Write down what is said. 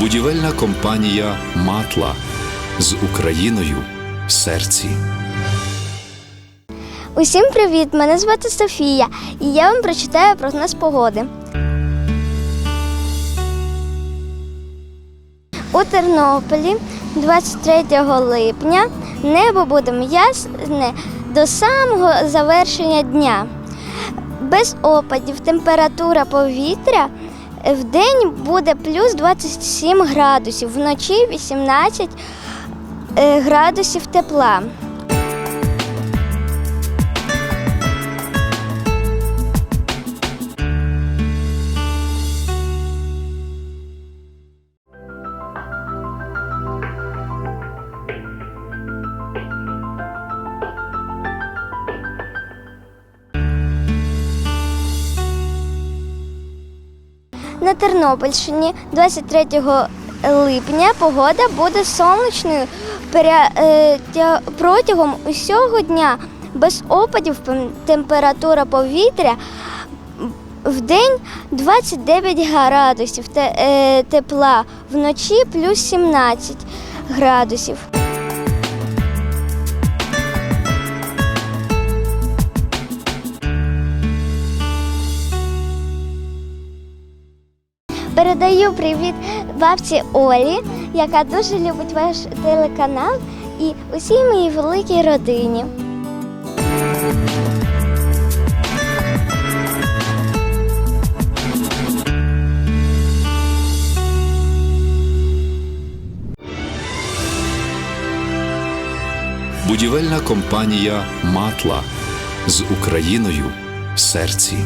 Будівельна компанія Матла з Україною в серці. Усім привіт! Мене звати Софія, і я вам прочитаю прогноз погоди. У Тернополі 23 липня небо буде м'ясне до самого завершення дня. Без опадів температура повітря в день буде плюс 27 градусів, вночі 18 е, градусів тепла. На Тернопільщині 23 липня погода буде сонячною е, тя- протягом усього дня. Без опадів температура повітря в день 29 градусів е, тепла, вночі плюс 17 градусів. Передаю привіт бабці Олі, яка дуже любить ваш телеканал і усій моїй великій родині. Будівельна компанія Матла з Україною в серці.